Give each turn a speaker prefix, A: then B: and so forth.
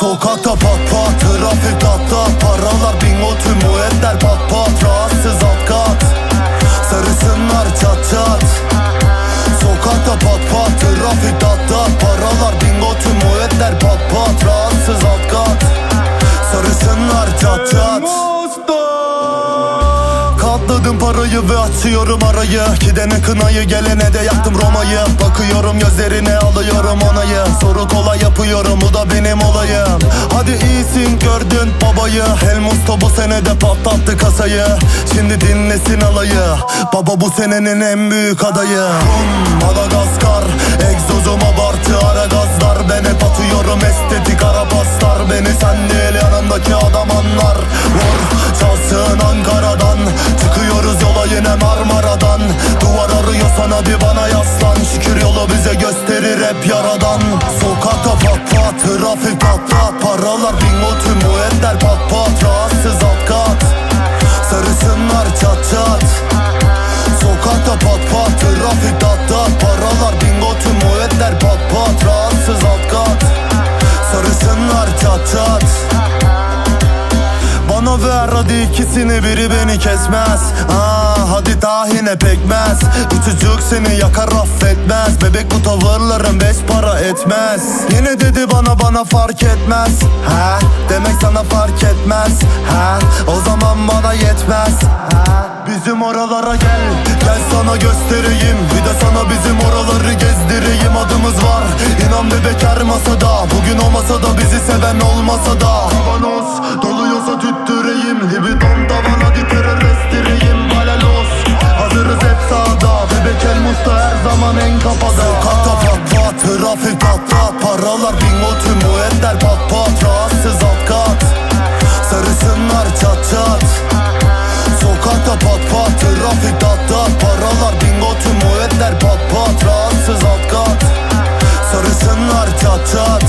A: Sokakta pat pat Trafik tat tat Paralar tüm o etler pat pat. Rahatsız alt kat Sarısınlar çat çat. Sokakta pat pat Trafik tat tat Paralar tüm o etler pat pat. Rahatsız alt kat Sarısınlar çat çat. Katladım parayı ve açıyorum arayı. Gidene kınayı gelene de yaktım Roma'yı. Bakıyorum gözlerine alıyorum onayı Soru kolay yapıyorum bu da benim olayım İyisin gördün babayı? El Musto bu senede patlattı kasayı. Şimdi dinlesin alayı. Baba bu senenin en büyük adayı. Rum, Madagaskar Egzozum abartı ara gazlar Ben hep atıyorum estetik ara paslar Beni sen değil yanımdaki adam anlar. Vur çalsın Ankara'dan. Çıkıyoruz yola yine Marmara'dan. Duvar arıyorsan hadi bana yaslan. Şükür yolu bize gösterir hep yaradan etler pat pat Rahatsız alt kat. Sarısınlar çat çat. Sokakta pat pat trafik tat tat Paralar bingo tüm o pat pat. Rahatsız alt kat. Sarısınlar çat çat. Bana ver hadi ikisini biri beni kesmez. Aa, Hadi tahine pekmez. Bu çocuk seni yakar affetmez Bebek bu tavırların beş para etmez. Yine dedi bana bana fark etmez. Ha? Demek sana fark etmez. Ha? O zaman bana yetmez. Ha? Bizim oralara gel Gel sana göstereyim. Bir de sana bizim oraları gezdireyim. Adımız var İnan bebek her masada. Bugün olmasa da bizi seven olmasa da. Kavanos doluyorsa tüttüreyim. Libidom tavan Trafik tat tat Paralar bin motu muedder pat pat Rahatsız alt kat. Sarısınlar çat çat. Sokakta pat pat Trafik tat tat Paralar bin motu muedder pat pat Rahatsız alt kat. Sarısınlar çat çat.